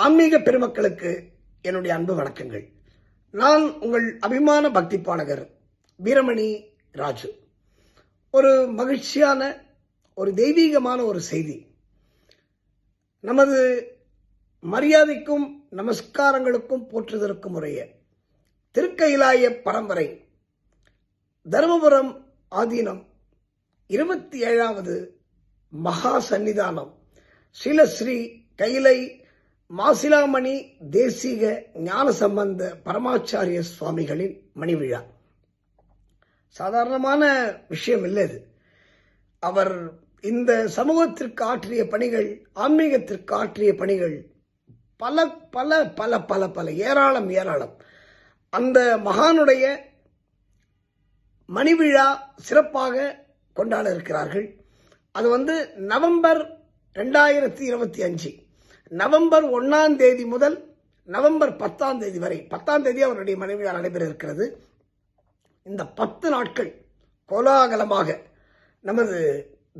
ஆன்மீக பெருமக்களுக்கு என்னுடைய அன்பு வணக்கங்கள். நான் உங்கள் அபிமான பக்தி பாடகர் வீரமணி ராஜு. ஒரு மகிழ்ச்சியான ஒரு தெய்வீகமான ஒரு செய்தி. நமது மரியாதைக்கும் நமஸ்காரங்களுக்கும் போற்றுதற்கும் உரிய திருக்கயிலாய பரம்பரை தருமபுரம் ஆதீனம் இருபத்தி ஏழாவது மகா சந்நிதானம் சில ஸ்ரீ கைலை மாசிலாமணி தேசிக ஞான சம்பந்த பரமாச்சாரிய சுவாமிகளின் மணி விழா சாதாரணமான விஷயம் இல்லை இது அவர் இந்த சமூகத்திற்கு ஆற்றிய பணிகள் ஆன்மீகத்திற்கு ஆற்றிய பணிகள் பல பல பல பல பல ஏராளம் ஏராளம். அந்த மகானுடைய மணி விழா சிறப்பாக கொண்டாட இருக்கிறார்கள். அது வந்து நவம்பர் ரெண்டாயிரத்தி இருபத்தி அஞ்சு. நவம்பர் ஒன்றாம் தேதி முதல் நவம்பர் பத்தாம் தேதி வரை பத்தாம் தேதி அவருடைய மணி நடைபெற இருக்கிறது இந்த பத்து நாட்கள் கோலாகலமாக நமது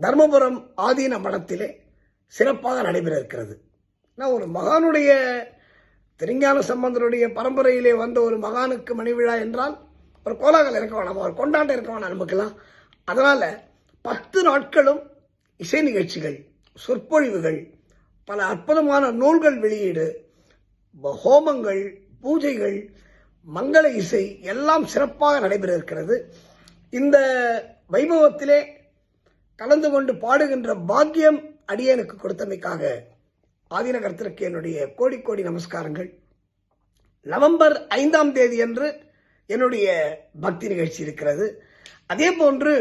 தர்மபுரம் ஆதீன மடத்திலே சிறப்பாக நடைபெற இருக்கிறது நான் ஒரு மகானுடைய திருஞான சம்பந்தருடைய பரம்பரையிலே வந்த ஒரு மகானுக்கு மணி விழா என்றால் ஒரு கோலாகலம் இருக்க வேணாம் ஒரு கொண்டாட்டம் இருக்க வேணாம் நமக்கெல்லாம். அதனால் பத்து நாட்களும் இசை நிகழ்ச்சிகள் சொற்பொழிவுகள் பல அற்புதமான நூல்கள் வெளியீடு ஹோமங்கள் பூஜைகள் மங்கள இசை எல்லாம் சிறப்பாக நடைபெற இருக்கிறது இந்த வைபவத்திலே கலந்து கொண்டு பாடுகின்ற பாக்கியம் அடியனுக்கு கொடுத்தமைக்காக ஆதீனகர்த்தருக்கு என்னுடைய கோடி கோடி நமஸ்காரங்கள். நவம்பர் ஐந்தாம் தேதி அன்று என்னுடைய பக்தி நிகழ்ச்சி இருக்கிறது. அதே போன்று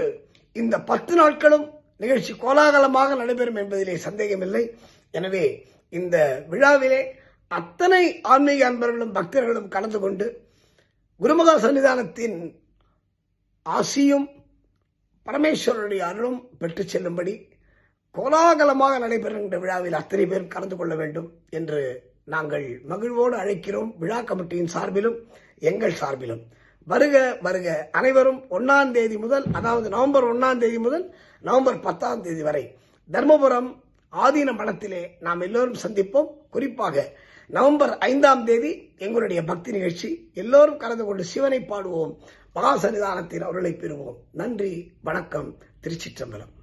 இந்த பத்து நாட்களும் நிகழ்ச்சி கோலாகலமாக நடைபெறும் என்பதிலே சந்தேகமில்லை. எனவே இந்த விழாவிலே அத்தனை ஆன்மீக அன்பர்களும் பக்தர்களும் கலந்து கொண்டு குருமகா சன்னிதானத்தின் ஆசியும் பரமேஸ்வரனுடைய அருளும் பெற்றுச் செல்லும்படி கோலாகலமாக நடைபெறுகின்ற விழாவில் அத்தனை பேரும் கலந்து கொள்ள வேண்டும் என்று நாங்கள் மகிழ்வோடு அழைக்கிறோம். விழா கமிட்டியின் சார்பிலும் எங்கள் சார்பிலும். வருக வருக. அனைவரும் ஒன்னாம் தேதி முதல் அதாவது நவம்பர் ஒன்னாம் தேதி முதல் நவம்பர் பத்தாம் தேதி வரை தர்மபுரம் ஆதீன மனத்திலே நாம் எல்லோரும் சந்திப்போம். குறிப்பாக நவம்பர் ஐந்தாம் தேதி எங்களுடைய பக்தி நிகழ்ச்சி. எல்லோரும் கலந்து கொண்டு சிவனை பாடுவோம். மகா சன்னிதானத்தின் அருளை பெறுவோம். நன்றி வணக்கம். திருச்சிற்றம்பலம்.